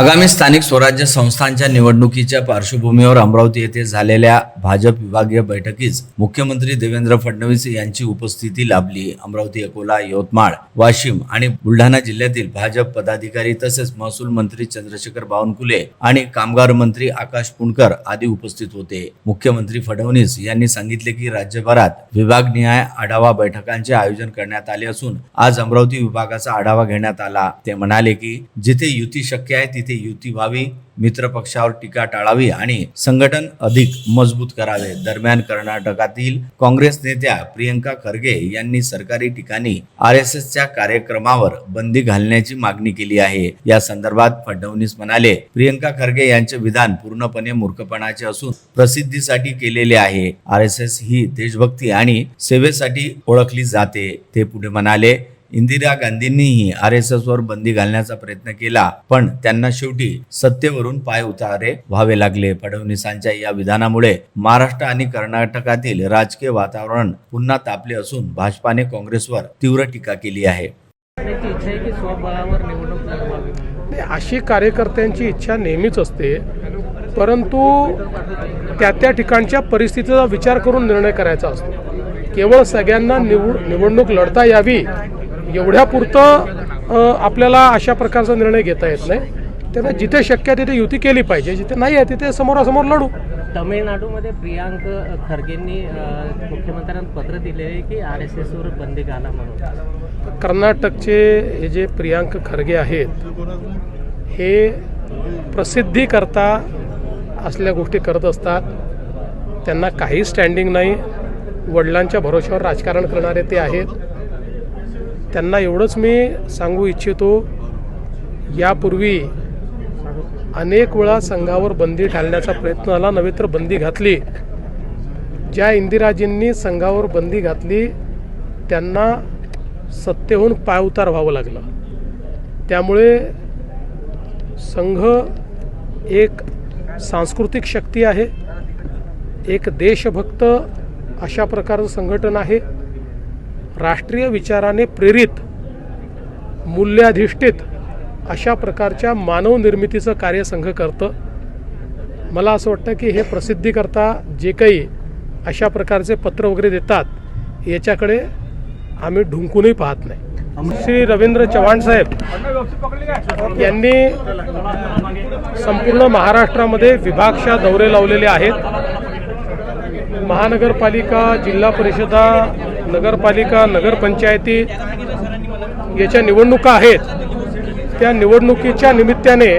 आगामी स्थानिक स्वराज्य संस्थांच्या निवडणुकीच्या पार्श्वभूमीवर अमरावती येथे झालेल्या भाजप विभागीय बैठकीस मुख्यमंत्री देवेंद्र फडणवीस यांची उपस्थिती लाभली. अमरावती अकोला यवतमाळ वाशिम आणि बुलढाणा जिल्ह्यातील भाजप पदाधिकारी तसेच महसूल मंत्री चंद्रशेखर बावनकुले आणि कामगार मंत्री आकाश पुणकर आदी उपस्थित होते. मुख्यमंत्री फडणवीस यांनी सांगितले की राज्यभरात विभागनिहाय आढावा बैठकांचे आयोजन करण्यात आले असून आज अमरावती विभागाचा आढावा घेण्यात आला. ते म्हणाले की जिथे युती शक्य आहे तिथे युती व्हावी मित्रपक्षावर टीका टाळावी आणि संघटन अधिक मजबूत करावे. दरम्यान कर्नाटकातील काँग्रेस नेत्या प्रियंका खरगे यांनी सरकारी ठिकाणी आर एस एसच्या कार्यक्रमावर बंदी घालण्याची मागणी केली आहे. या संदर्भात फडणवीस म्हणाले प्रियंका खरगे यांचे विधान पूर्णपणे मूर्खपणाचे असून प्रसिद्धीसाठी केलेले आहे. आर एस एस ही देशभक्ती आणि सेवेसाठी ओळखली जाते. ते पुढे म्हणाले इंदिरा गांधींनीही आर एस एस वर बंदी घालण्याचा प्रयत्न केला पण त्यांना शेवटी सत्तेवरून पाय उतारे व्हावे लागले. फडणवीसांच्या या विधानामुळे महाराष्ट्र आणि कर्नाटकातील राजकीय वातावरण पुन्हा तापले असून भाजपाने काँग्रेसवर तीव्र टीका केली आहे. अशी कार्यकर्त्यांची इच्छा नेहमीच असते परंतु त्या त्या ठिकाणच्या परिस्थितीचा विचार करून निर्णय करायचा असतो. केवळ सगळ्यांना निवड निवडणूक लढता यावी एवढ्यापुरतं आपल्याला अशा प्रकारचा निर्णय घेता येत नाही. त्यामुळे जिथे शक्य आहे तिथे युती केली पाहिजे. जिथे नाही आहे तिथे समोरासमोर लढू. तमिळनाडूमध्ये प्रियांक खरगेंनी मुख्यमंत्र्यांना पत्र दिले की आर एस एसवर बंदी घाला म्हणून. कर्नाटकचे हे जे प्रियांक खरगे आहेत हे प्रसिद्धीकरता असल्या गोष्टी करत असतात. त्यांना काही स्टँडिंग नाही. वडिलांच्या भरोश्यावर राजकारण करणारे ते आहेत. त्यांना एवढंच मी सांगू इच्छितो यापूर्वी अनेक वेळा संघावर बंदी घालण्याचा प्रयत्न झाला नव्हे तर बंदी घातली. ज्या इंदिराजींनी संघावर बंदी घातली त्यांना सत्तेहून पायउतार व्हावं लागलं. त्यामुळे संघ एक सांस्कृतिक शक्ती आहे एक देशभक्त अशा प्रकारचं संघटन आहे. राष्ट्रीय विचाराने प्रेरित मूल्याधिष्ठित अशा प्रकारच्या मानव निर्मितीचं कार्य संघ करतं. मला असं वाटतं की हे प्रसिद्धीकरता जे काही अशा प्रकारचे पत्र वगैरे देतात याच्याकडे आम्ही ढुंकूनही पाहत नाही. श्री रवींद्र चव्हाण साहेब यांनी संपूर्ण महाराष्ट्रामध्ये विभागशा दौरे लावलेले आहेत. महानगरपालिका जिल्हा परिषदा नगरपालिका नगरपंचायती याच्या निवडणुका आहेत. त्या निवडणुकीच्या निमित्ताने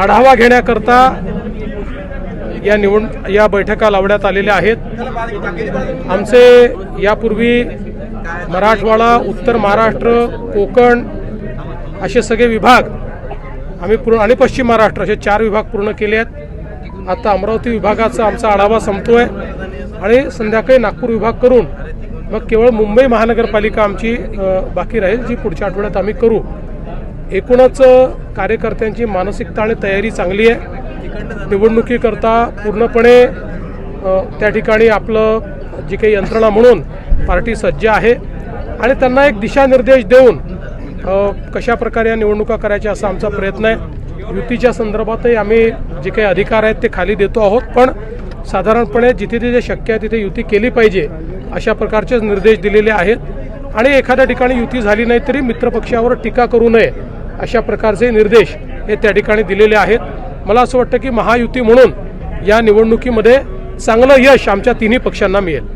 आढावा घेण्याकरता या निवड या बैठका लावण्यात आलेल्या आहेत. आमचे यापूर्वी मराठवाडा उत्तर महाराष्ट्र कोकण असे सगळे विभाग आम्ही पूर्ण आणि पश्चिम महाराष्ट्र असे चार विभाग पूर्ण केले आहेत. आता अमरावती विभागाचा आमचा आढावा संपतोय आणि संध्याकाळी नागपूर विभाग करून मग केवळ मुंबई महानगरपालिका आमची बाकी राहील जी पुढच्या आठवड्यात आम्ही करू. एकूणच कार्यकर्त्यांची मानसिकता आणि तयारी चांगली आहे. निवडणुकीकरता पूर्णपणे त्या ठिकाणी आपलं जी काही यंत्रणा म्हणून पार्टी सज्ज आहे. आणि त्यांना एक दिशानिर्देश देऊन कशा प्रकारे या निवडणुका करायच्या असा आमचा प्रयत्न आहे. युतीच्या संदर्भातही आम्ही जे काही अधिकार आहेत ते खाली देतो आहोत. पण साधारणपणे जिथे जिथे शक्य आहे तिथे युती केली पाहिजे अशा प्रकारचे निर्देश दिलेले आहेत. आणि एखाद्या ठिकाणी युती झाली नाही तरी मित्रपक्षावर टीका करू नये अशा प्रकारचे निर्देश हे त्या ठिकाणी दिलेले आहेत. मला असं वाटतं की महायुती म्हणून या निवडणुकीमध्ये चांगलं यश आमच्या तिन्ही पक्षांना मिळेल.